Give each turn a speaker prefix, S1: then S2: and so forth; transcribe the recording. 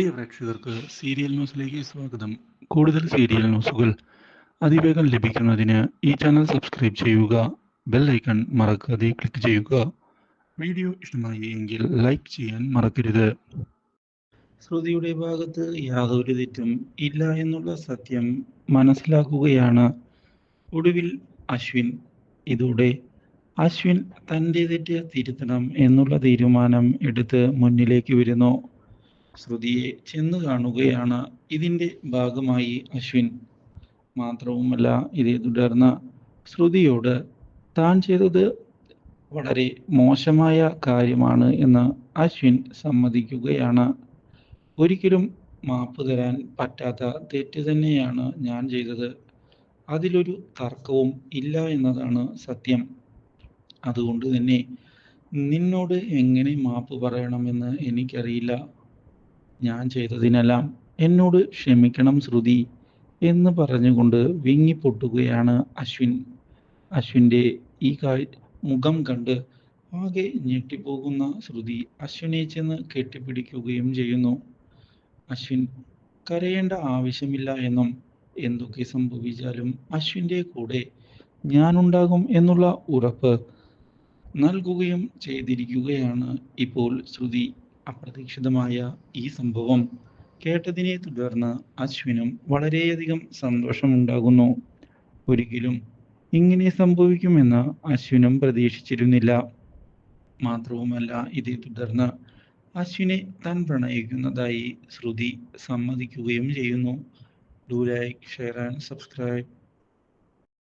S1: പ്രിയ പ്രേക്ഷകർക്ക് സീരിയൽ ന്യൂസിലേക്ക് സ്വാഗതം. കൂടുതൽ സീരിയൽ ന്യൂസുകൾ അതിവേഗം ലഭിക്കുന്നതിന് ഈ ചാനൽ സബ്സ്ക്രൈബ് ചെയ്യുക ബെൽ ഐക്കൺ മറക്കാതെ ക്ലിക്ക് ചെയ്യുക. വീഡിയോ ഇഷ്ടമായി എങ്കിൽ ലൈക്ക് ചെയ്യാൻ മറക്കരുത്. ശ്രുതിയുടെ ഭാഗത്ത് യാതൊരു തെറ്റും ഇല്ല എന്നുള്ള സത്യം മനസ്സിലാക്കുകയാണ്. ഒടുവിൽ അശ്വിൻ ഇതോടെ അശ്വിൻ തന്റെ തെറ്റ് തിരുത്തണം എന്നുള്ള തീരുമാനം എടുത്ത് മുന്നിലേക്ക് വരുന്നു. ശ്രുതിയെ ചെന്ന് കാണുകയാണ് ഇതിന്റെ ഭാഗമായി അശ്വിൻ. മാത്രവുമല്ല ഇതേ തുടർന്ന് ശ്രുതിയോട് താൻ ചെയ്തത് വളരെ മോശമായ കാര്യമാണ് എന്ന് അശ്വിൻ സമ്മതിക്കുകയാണ്. ഒരിക്കലും മാപ്പ് തരാൻ പറ്റാത്ത തെറ്റ് തന്നെയാണ് ഞാൻ ചെയ്തത്. അതിലൊരു തർക്കവും ഇല്ല എന്നതാണ് സത്യം. അതുകൊണ്ട് തന്നെ നിന്നോട് എങ്ങനെ മാപ്പ് പറയണമെന്ന് എനിക്കറിയില്ല. ഞാൻ ചെയ്തതിനെല്ലാം എന്നോട് ക്ഷമിക്കണം ശ്രുതി എന്ന് പറഞ്ഞുകൊണ്ട് വിങ്ങിപ്പൊട്ടുകയാണ് അശ്വിൻ. അശ്വിന്റെ ഈ കാ മുഖം കണ്ട് ആകെ ഞെട്ടിപ്പോകുന്ന ശ്രുതി അശ്വിനെ ചെന്ന് കെട്ടിപ്പിടിക്കുകയും ചെയ്യുന്നു. അശ്വിൻ കരയേണ്ട ആവശ്യമില്ല എന്നും എന്തൊക്കെ സംഭവിച്ചാലും അശ്വിന്റെ കൂടെ ഞാനുണ്ടാകും എന്നുള്ള ഉറപ്പ് നൽകുകയും ചെയ്തിരിക്കുകയാണ് ഇപ്പോൾ ശ്രുതി. അപ്രതീക്ഷിതമായ ഈ സംഭവം കേട്ടതിനെ തുടർന്ന് അശ്വിനും വളരെയധികം സന്തോഷമുണ്ടാകുന്നു. ഒരിക്കലും ഇങ്ങനെ സംഭവിക്കുമെന്ന് അശ്വിനും പ്രതീക്ഷിച്ചിരുന്നില്ല. മാത്രവുമല്ല ഇതേ തുടർന്ന് അശ്വിനെ താൻ പ്രണയിക്കുന്നതായി ശ്രുതി സമ്മതിക്കുകയും ചെയ്യുന്നു. Do like share and subscribe